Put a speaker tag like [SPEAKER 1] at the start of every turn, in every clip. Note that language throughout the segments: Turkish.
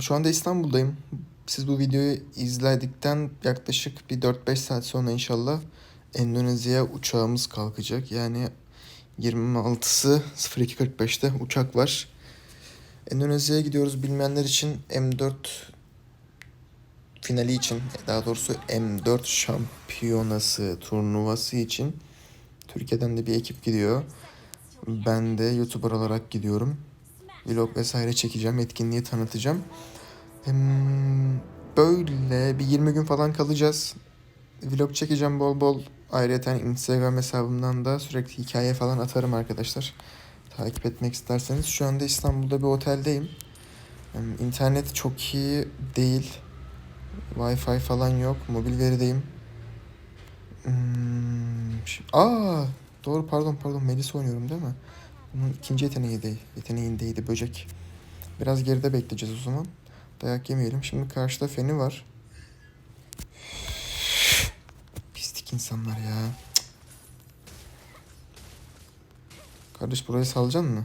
[SPEAKER 1] Şu anda İstanbul'dayım. Siz bu videoyu izledikten yaklaşık bir 4-5 saat sonra inşallah Endonezya'ya uçağımız kalkacak. Yani 26'sı 02.45'te uçak var. Endonezya'ya gidiyoruz bilmeyenler için M4 finali için daha doğrusu M4 şampiyonası turnuvası için Türkiye'den de bir ekip gidiyor. Ben de YouTuber olarak gidiyorum. Vlog vesaire çekeceğim, etkinliği tanıtacağım. Böyle bir 20 gün falan kalacağız. Vlog çekeceğim bol bol. Ayrıca Instagram hesabımdan da sürekli hikaye falan atarım arkadaşlar. Takip etmek isterseniz. Şu anda İstanbul'da bir oteldeyim. İnternet çok iyi değil. Wi-Fi falan yok. Mobil verideyim. Hmm, Aa, doğru pardon pardon Melis oynuyorum değil mi? Bunun ikinci yeteneğiydi. Yeteneğindeydi böcek. Biraz geride bekleyeceğiz o zaman. Dayak yemeyelim. Şimdi karşıda feni var. Pislik insanlar ya. Kardeş burayı salacaksın mı?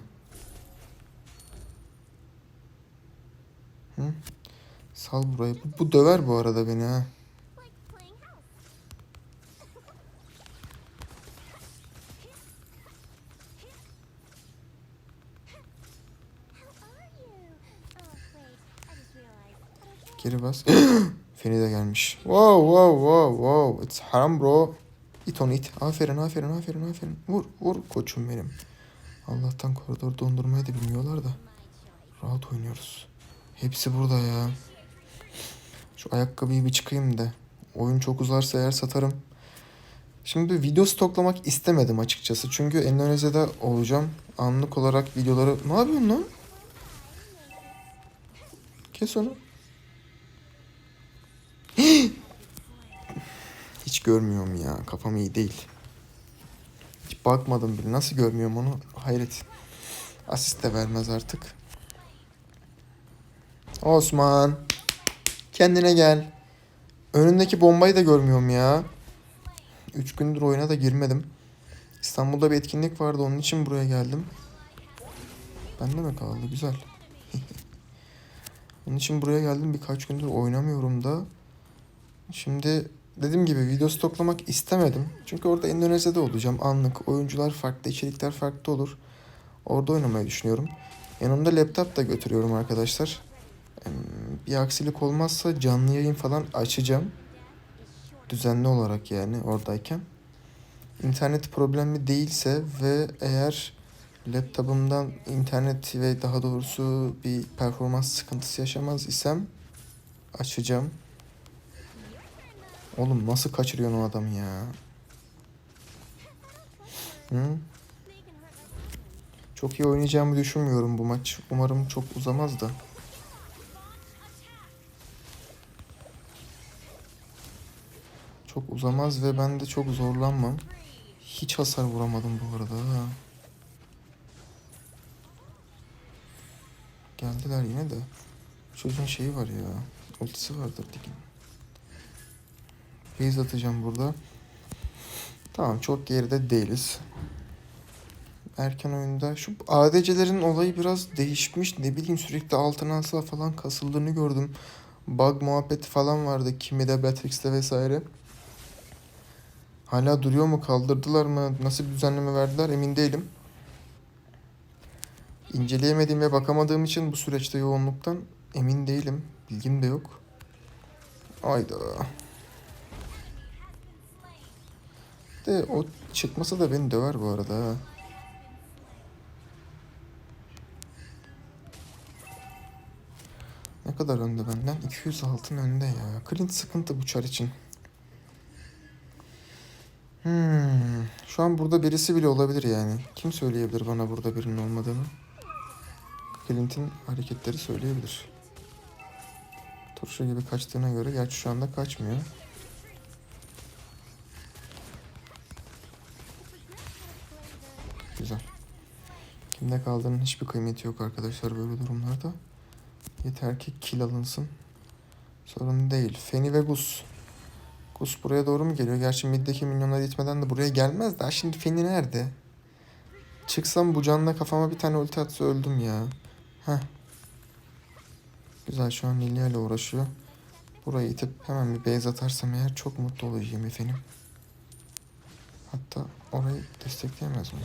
[SPEAKER 1] Hı? Sal burayı. Bu, bu döver bu arada beni ha. Geri bas. Feni de gelmiş. Wow wow wow wow. It's haram bro. İt onu it. Aferin aferin aferin aferin. Vur vur koçum benim. Allah'tan koridor dondurmayı da bilmiyorlar da. Rahat oynuyoruz. Hepsi burada ya. Şu ayakkabıyı bir çıkayım da. Oyun çok uzarsa eğer satarım. Şimdi video stoklamak istemedim açıkçası. Çünkü Endonezya'da olacağım. Anlık olarak videoları... Ne yapıyorsun lan? Kes onu. Hiç görmüyorum ya. Kafam iyi değil. Hiç bakmadım bile. Nasıl görmüyorum onu? Hayret. Asist de vermez artık. Osman. Kendine gel. Önündeki bombayı da görmüyorum ya. Üç gündür oyuna da girmedim. İstanbul'da bir etkinlik vardı. Onun için buraya geldim. Bende mi kaldı? Güzel. Onun için buraya geldim. Birkaç gündür oynamıyorum da. Şimdi dediğim gibi video stoklamak istemedim. Çünkü orada Endonezya'da olacağım. Anlık. Oyuncular farklı, içerikler farklı olur. Orada oynamayı düşünüyorum. Yanımda laptop da götürüyorum arkadaşlar. Bir aksilik olmazsa canlı yayın falan açacağım. Düzenli olarak yani oradayken. İnternet problemi değilse ve eğer laptopumdan internet ve daha doğrusu bir performans sıkıntısı yaşamaz isem açacağım. Oğlum nasıl kaçırıyorsun o adamı ya? Hı? Çok iyi oynayacağımı düşünmüyorum bu maç. Umarım çok uzamaz da. Çok uzamaz ve ben de çok zorlanmam. Hiç hasar vuramadım bu arada. Geldiler yine de. Çocuğun şeyi var ya. Ultisi vardır digin. Base atacağım burada. Tamam çok geride değiliz. Erken oyunda şu ADC'lerin olayı biraz değişmiş. Ne bileyim sürekli altına asla falan kasıldığını gördüm. Bug muhabbeti falan vardı. Kimi de Batrix'te vesaire. Hala duruyor mu? Kaldırdılar mı? Nasıl bir düzenleme verdiler? Emin değilim. İnceleyemediğim ve bakamadığım için bu süreçte yoğunluktan emin değilim. Bilgim de yok. Ayda. De o çıkmasa da beni döver bu arada. Ne kadar önde benden? 200 altın önde ya. Clint sıkıntı bu çar için. Hmm. Şu an burada birisi bile olabilir yani. Kim söyleyebilir bana burada birinin olmadığını? Clint'in hareketleri söyleyebilir. Turşu gibi kaçtığına göre gerçi şu anda kaçmıyor. Güzel. Kimde kaldığının hiçbir kıymeti yok arkadaşlar böyle durumlarda. Yeter ki kill alınsın. Sorun değil. Feni ve Gus. Gus buraya doğru mu geliyor? Gerçi middeki minyonlar itmeden de buraya gelmez daha. Şimdi Feni nerede? Çıksam bu canla kafama bir tane ulti atsa öldüm ya. Heh. Güzel şu an Lilia ile uğraşıyor. Burayı itip hemen bir base atarsam eğer çok mutlu olacağım efendim. Hatta orayı destekleyemez mi?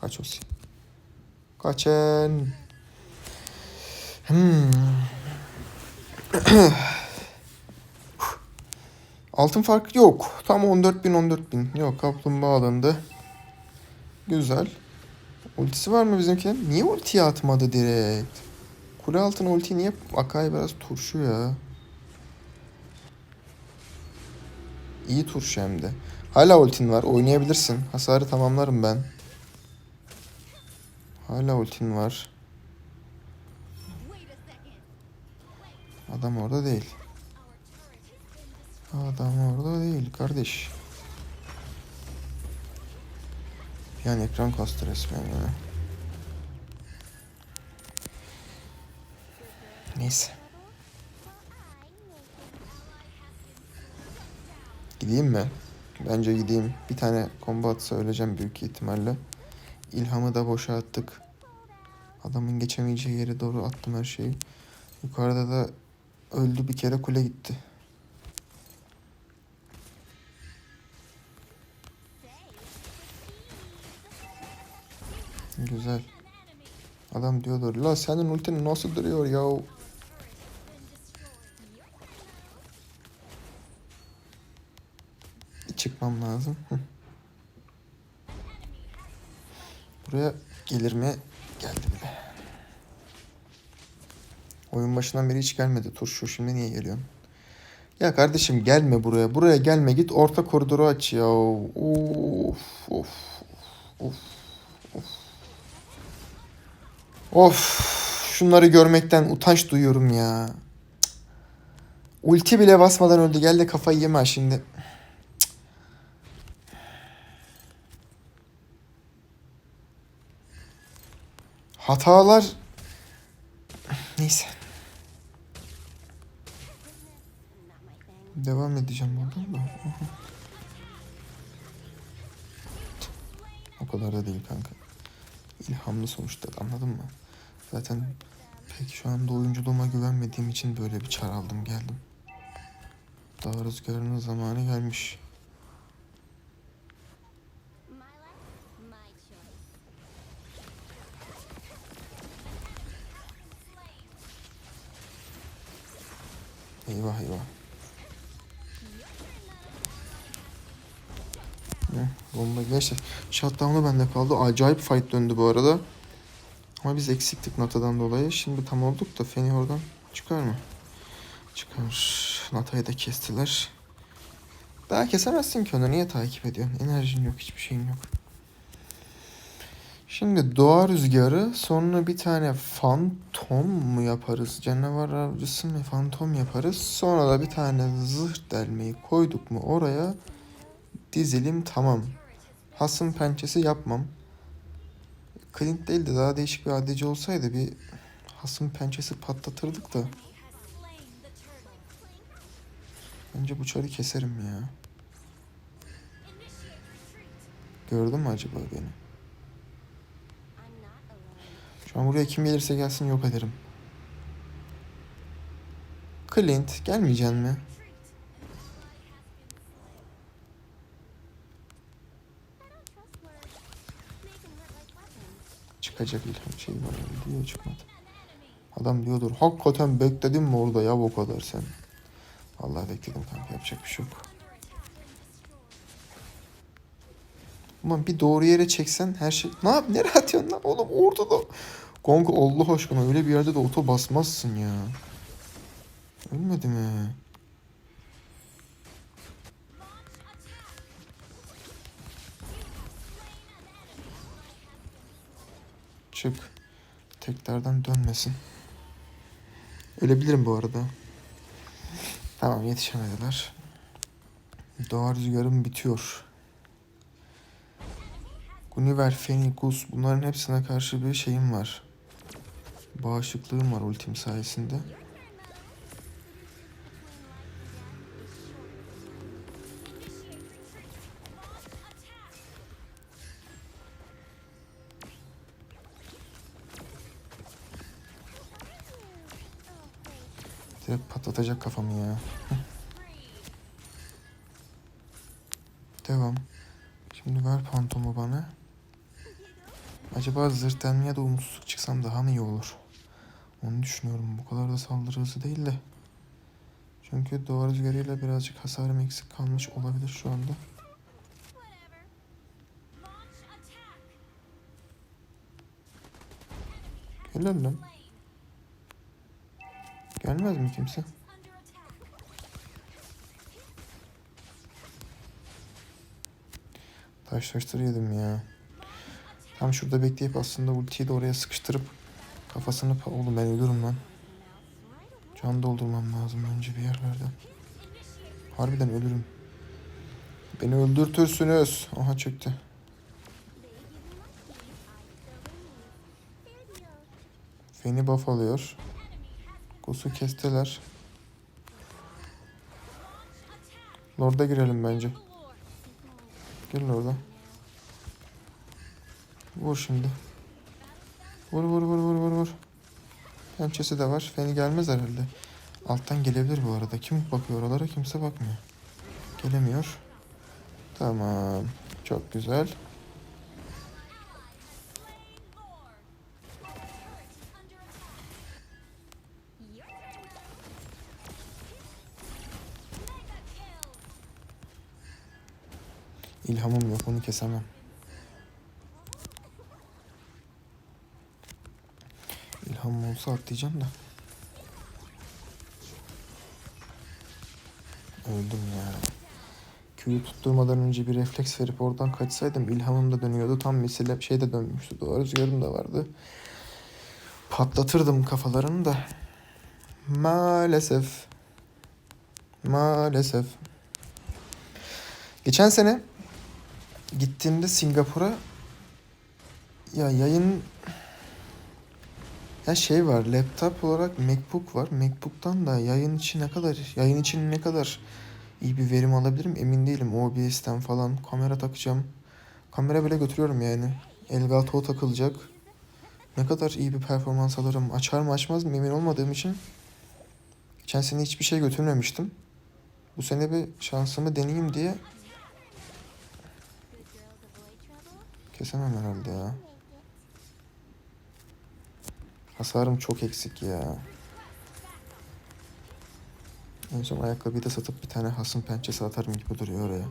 [SPEAKER 1] Kaç olsun. Kaçın. Hmm. Altın fark yok. Tam 14 bin 14 bin. Yok kaplumbağa alındı. Güzel. Ultisi var mı bizimkinin? Niye ultiyi atmadı direkt? Kule altına ulti niye? Akai biraz turşu ya. İyi turşu hem de. Hala ultin var. Oynayabilirsin. Hasarı tamamlarım ben. Hala ultin var. Adam orada değil. Adam orada değil kardeş. Yani ekran kastı resmen ya. Neyse. Gideyim mi? Bence gideyim. Bir tane combat söyleyeceğim büyük ihtimalle. İlhamı da boşa attık. Adamın geçemeyeceği yere doğru attım her şeyi. Yukarıda da öldü bir kere kule gitti. Güzel. Adam diyordur. La senin ultin nasıl duruyor ya? Çıkmam lazım. Hı. Buraya gelir mi? Geldi bile. Oyun başından beri hiç gelmedi turşu. Şimdi niye geliyorsun? Ya kardeşim gelme buraya. Buraya gelme. Git orta koridoru aç ya. Of of of of. Of. Şunları görmekten utanç duyuyorum ya. Ulti bile basmadan öldü. Gel de kafayı yeme şimdi. Hatalar neyse. Devam edeceğim buradan da. O kadar da değil kanka. İlhamlı sonuçta anladın mı? Zaten pek şu anda oyunculuğuma güvenmediğim için böyle bir çar aldım geldim. Daha rüzgarının zamanı gelmiş. Geçti. Shutdown'u bende kaldı. Acayip fight döndü bu arada. Ama biz eksiktik Nata'dan dolayı. Şimdi tam olduk da Feni oradan çıkar mı? Çıkar. Nata'yı da kestiler. Daha kesemezsin ki onu. Niye takip ediyorsun? Enerjin yok. Hiçbir şeyin yok. Şimdi doğa rüzgarı sonra bir tane fantom mu yaparız? Canavar avcısı mı? Fantom yaparız. Sonra da bir tane zırh delmeyi koyduk mu oraya dizilim tamam. Hasım pençesi yapmam. Clint değil de daha değişik bir ADC olsaydı bir hasım pençesi patlatırdık da. Bence bu çarı keserim ya. Gördün mü acaba beni? Şu an buraya kim gelirse gelsin yok ederim. Clint gelmeyeceksin mi? Çıkacak ilham şey var ya, diyor çıkmadı. Adam diyordur hakikaten bekledin mi orada ya o kadar sen. Vallahi bekledim kanka yapacak bir şey yok. Ulan bir doğru yere çeksen her şey... Ne yap? Nereye atıyorsun lan? Oğlum orada da... Kanka Allah aşkına öyle bir yerde de oto basmazsın ya. Ölmedi mi? Çık. Tekrardan dönmesin. Ölebilirim bu arada. Tamam yetişemediler. Doğa rüzgarım bitiyor. Guniver, Fenikus bunların hepsine karşı bir şeyim var. Bağışıklığım var ultim sayesinde. Patlatacak kafamı ya. Devam. Şimdi ver pantomu bana. Acaba zırh delme ya da umutsuzluk çıksam daha mı iyi olur? Onu düşünüyorum. Bu kadar da saldırı hızı değil de. Çünkü doğa rüzgarıyla birazcık hasarım eksik kalmış olabilir şu anda. Helal. Gelmez mi kimse? Taş ya. Tam şurada bekleyip aslında ultiyi de oraya sıkıştırıp kafasını... Oğlum ben ölürüm lan. Can doldurmam lazım önce bir yerlerden. Harbiden ölürüm. Beni öldürtürsünüz. Aha çöktü. Feni buff alıyor. Gus'u kestiler. Lord'a girelim bence. Gel Lord'a. Vur şimdi. Vur vur vur vur vur vur. Pençesi de var. Feni gelmez herhalde. Alttan gelebilir bu arada. Kim bakıyor oralara? Kimse bakmıyor. Gelemiyor. Tamam. Çok güzel. İlhamım yok onu kesemem. Olsa atlayacağım da. Öldüm ya. Q'yu tutturmadan önce bir refleks verip oradan kaçsaydım ilhamım da dönüyordu. Tam misile şey de dönmüştü. Doğru rüzgarım da vardı. Patlatırdım kafalarını da. Maalesef. Maalesef. Geçen sene gittiğimde Singapur'a ya yayın ya şey var laptop olarak MacBook var. MacBook'tan da yayın için ne kadar yayın için ne kadar iyi bir verim alabilirim emin değilim. OBS'ten falan kamera takacağım. Kamera bile götürüyorum yani. Elgato takılacak. Ne kadar iyi bir performans alırım. Açar mı açmaz mı emin olmadığım için geçen sene hiçbir şey götürmemiştim. Bu sene bir şansımı deneyeyim diye kesemem herhalde ya. Hasarım çok eksik ya. En son ayakkabıyı da satıp bir tane hasım pençesi atarım gibi duruyor oraya.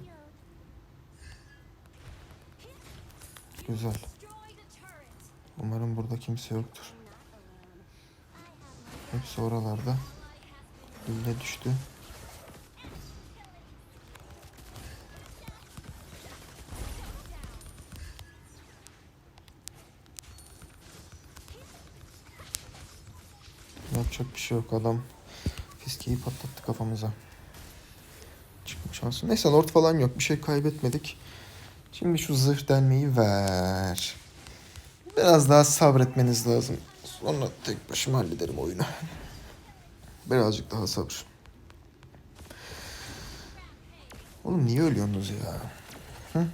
[SPEAKER 1] Güzel. Umarım burada kimse yoktur. Hepsi oralarda. Lille düştü. Yapacak bir şey yok adam. Fiskeyi patlattı kafamıza. Çıkma şansı. Neyse lord falan yok. Bir şey kaybetmedik. Şimdi şu zırh delmeyi ver. Biraz daha sabretmeniz lazım. Sonra tek başıma hallederim oyunu. Birazcık daha sabır. Oğlum niye ölüyorsunuz ya? Hı?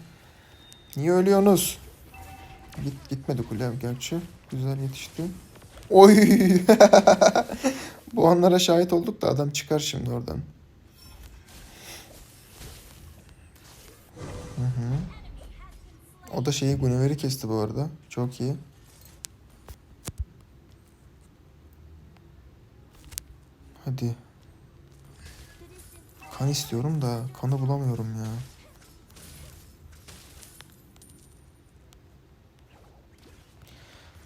[SPEAKER 1] Niye ölüyorsunuz? Git, gitmedi kule gerçi. Güzel yetişti. Oy! Bu anlara şahit olduk da adam çıkar şimdi oradan. Hı hı. O da şeyi Gunevere'i kesti bu arada. Çok iyi. Hadi. Kan istiyorum da kanı bulamıyorum ya.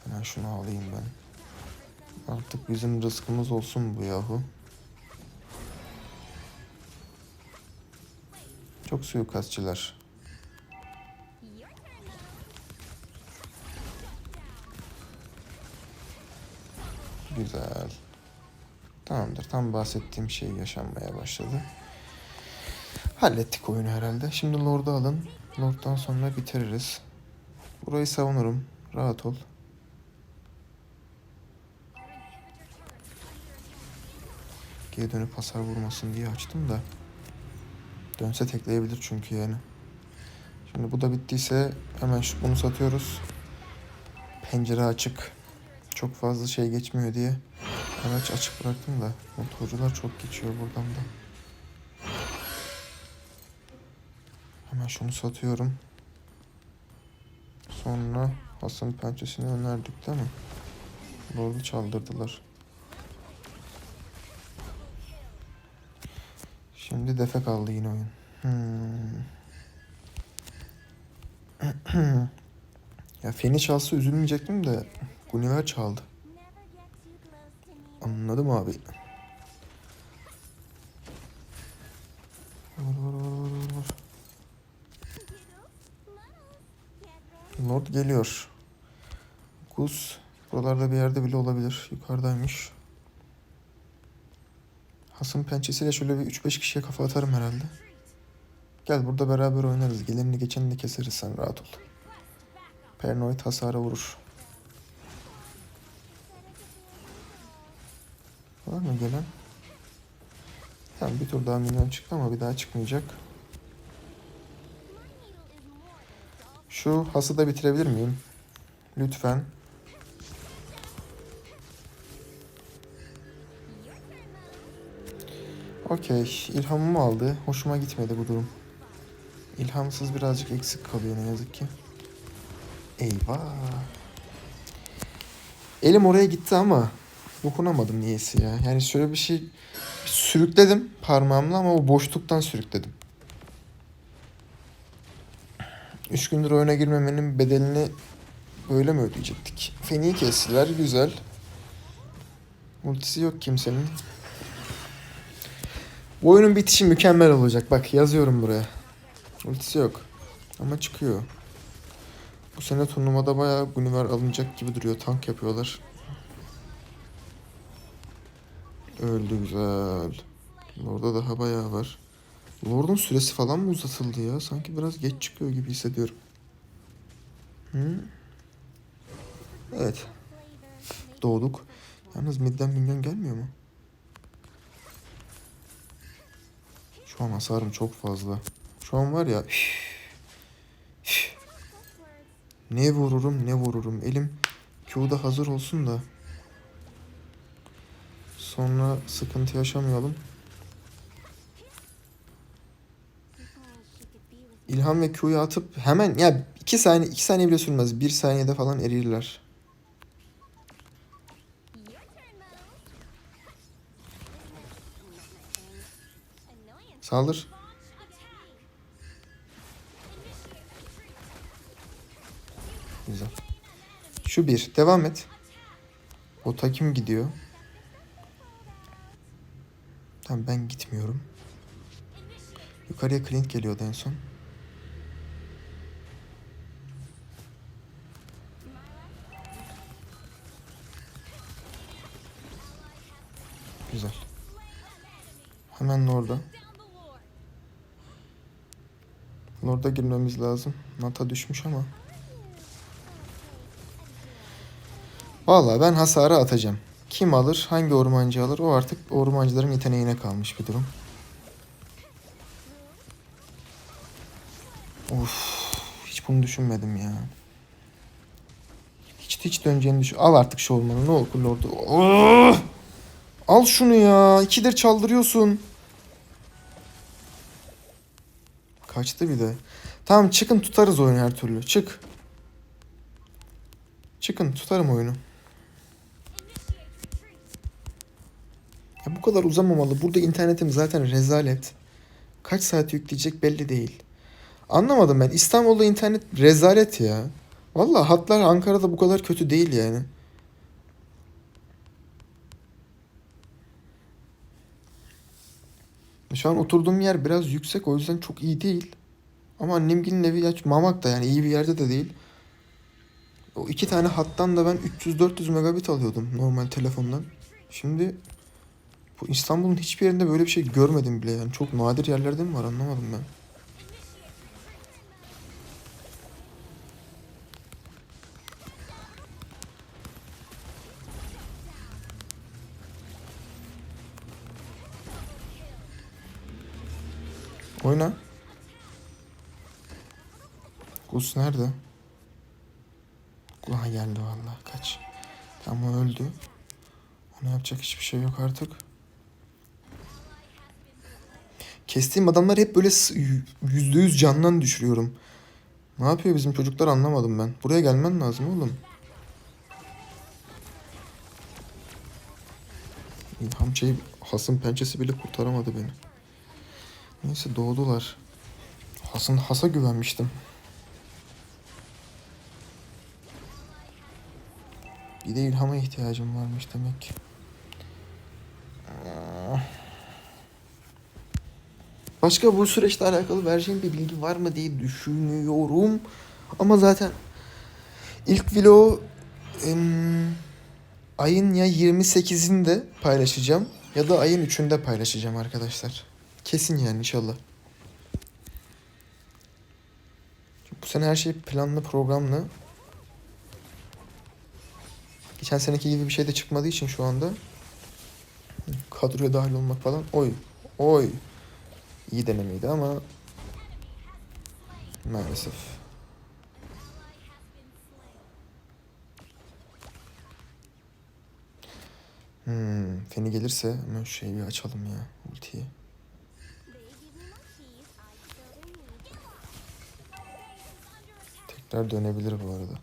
[SPEAKER 1] Hemen şunu alayım ben. Artık bizim rızkımız olsun bu yahu. Çok suikastçılar. Güzel. Tamamdır. Tam bahsettiğim şey yaşanmaya başladı. Hallettik oyunu herhalde. Şimdi Lord'u alın. Lord'dan sonra bitiririz. Burayı savunurum. Rahat ol. Geri dönüp hasar vurmasın diye açtım da. Dönse tekleyebilir çünkü yani. Şimdi bu da bittiyse hemen şu bunu satıyoruz. Pencere açık. Çok fazla şey geçmiyor diye Araç açık bıraktım da motorcular çok geçiyor buradan da. Hemen şunu satıyorum. Sonra Hasan pençesini önerdik değil mi? Lord'u çaldırdılar. Şimdi defe kaldı yine oyun. Hmm. ya Feni çalsa üzülmeyecektim de Guniver çaldı. Anladım abi. Vur vur vur vur, vur. Lord geliyor. Gus buralarda bir yerde bile olabilir. Yukarıdaymış. Hasım pençesiyle şöyle bir 3-5 kişiye kafa atarım herhalde. Gel burada beraber oynarız. Geleni geçeni de keseriz sen rahat ol. Paranoid hasara vurur. Var mı gelen? Tamam bir tur daha minyon çıktı ama bir daha çıkmayacak. Şu hası da bitirebilir miyim? Lütfen. Okey. İlhamımı aldı. Hoşuma gitmedi bu durum. İlhamsız birazcık eksik kalıyor ne yazık ki. Eyvah. Elim oraya gitti ama dokunamadım niyeyse ya. Yani şöyle bir şey sürükledim parmağımla ama o boşluktan sürükledim. Üç gündür oyuna girmemenin bedelini böyle mi ödeyecektik? Feni'yi kestiler güzel. Ultisi yok kimsenin. Bu oyunun bitişi mükemmel olacak. Bak yazıyorum buraya. Ultisi yok. Ama çıkıyor. Bu sene turnuvada bayağı Guniver alınacak gibi duruyor. Tank yapıyorlar. Öldü güzel. Lord'da daha bayağı var. Lord'un süresi falan mı uzatıldı ya? Sanki biraz geç çıkıyor gibi hissediyorum. Hı? Evet. Doğduk. Yalnız midden minyon gelmiyor mu? Şu an hasarım çok fazla. Şu an var ya... Ne vururum ne vururum. Elim Q'da hazır olsun da. Sonra sıkıntı yaşamayalım. İlham ve Q'yu atıp hemen ya 2 saniye 2 saniye bile sürmez. 1 saniyede falan erirler. Saldır. Güzel. Şu bir. Devam et. O takim gidiyor. Tamam ben gitmiyorum. Yukarıya Clint geliyordu en son. Güzel. Hemen orada. Lord'a girmemiz lazım. Nata düşmüş ama. Vallahi ben hasarı atacağım. Kim alır, hangi ormancı alır o artık ormancıların yeteneğine kalmış bir durum. Of, hiç bunu düşünmedim ya. Hiç hiç döneceğini düşün. Al artık şu ormanı ne olur Lord'u. Al şunu ya. İkidir çaldırıyorsun. Kaçtı bir de. Tamam çıkın tutarız oyunu her türlü. Çık. Çıkın tutarım oyunu. Ya bu kadar uzamamalı. Burada internetim zaten rezalet. Kaç saat yükleyecek belli değil. Anlamadım ben. İstanbul'da internet rezalet ya. Vallahi hatlar Ankara'da bu kadar kötü değil yani. Şu an oturduğum yer biraz yüksek o yüzden çok iyi değil. Ama annemgilin evi ya Mamak da yani iyi bir yerde de değil. O iki tane hattan da ben 300-400 megabit alıyordum normal telefondan. Şimdi bu İstanbul'un hiçbir yerinde böyle bir şey görmedim bile yani. Çok nadir yerlerde mi var anlamadım ben. Oyna. Gus nerede? Aha geldi vallahi kaç. Ama öldü. Bana yapacak hiçbir şey yok artık. Kestiğim adamlar hep böyle yüzde yüz candan düşürüyorum. Ne yapıyor bizim çocuklar anlamadım ben. Buraya gelmen lazım oğlum. İlham şey Has'ın pençesi bile kurtaramadı beni. Neyse doğdular. Has'ın Has'a güvenmiştim. Bir de ilhama ihtiyacım varmış demek. Başka bu süreçle alakalı vereceğim bir bilgi var mı diye düşünüyorum. Ama zaten ilk vlogu em, ayın ya 28'inde paylaşacağım ya da ayın 3'ünde paylaşacağım arkadaşlar. Kesin yani inşallah. Çünkü bu sene her şey planlı programlı. Geçen seneki gibi bir şey de çıkmadığı için şu anda kadroya dahil olmak falan oy oy iyi denemeydi ama maalesef. Hmm, Feni gelirse hemen şeyi açalım ya ultiyi. Tekrar dönebilir bu arada.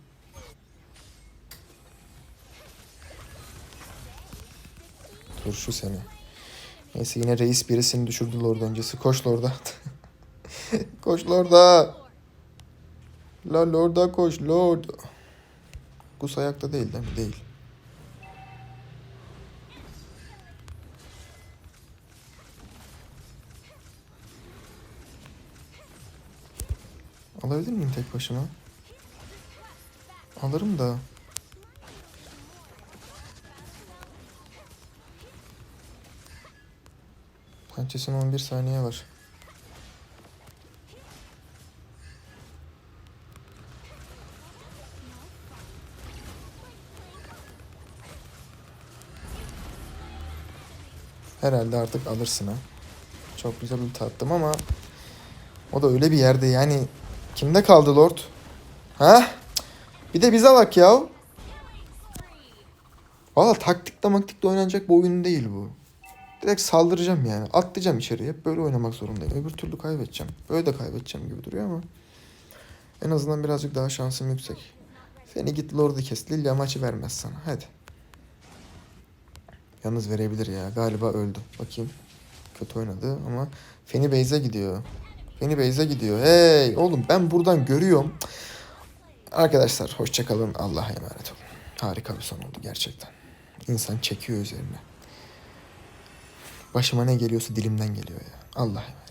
[SPEAKER 1] Turşu seni. Neyse yine reis birisini düşürdü Lord öncesi. Koş Lord'a. koş Lord'a. La Lord'a koş Lord. Gus ayakta değil değil mi? Değil. Alabilir miyim tek başıma? Alırım da. Pençesin 11 saniye var. Herhalde artık alırsın ha. Çok güzel bir tattım ama o da öyle bir yerde yani kimde kaldı Lord? Ha? Bir de bize bak ya. Valla taktikle maktikle oynanacak bir oyun değil bu. Direkt saldıracağım yani. Atlayacağım içeriye. Hep böyle oynamak zorundayım. Öbür türlü kaybedeceğim. Böyle de kaybedeceğim gibi duruyor ama. En azından birazcık daha şansım yüksek. Seni git Lord'u kes. Lilia maçı vermez sana. Hadi. Yalnız verebilir ya. Galiba öldü. Bakayım. Kötü oynadı ama Feni Beyze gidiyor. Feni Beyze gidiyor. Hey oğlum ben buradan görüyorum. Arkadaşlar hoşçakalın. Allah'a emanet olun. Harika bir son oldu gerçekten. İnsan çekiyor üzerine. Başıma ne geliyorsa dilimden geliyor ya. Allah'a emanet.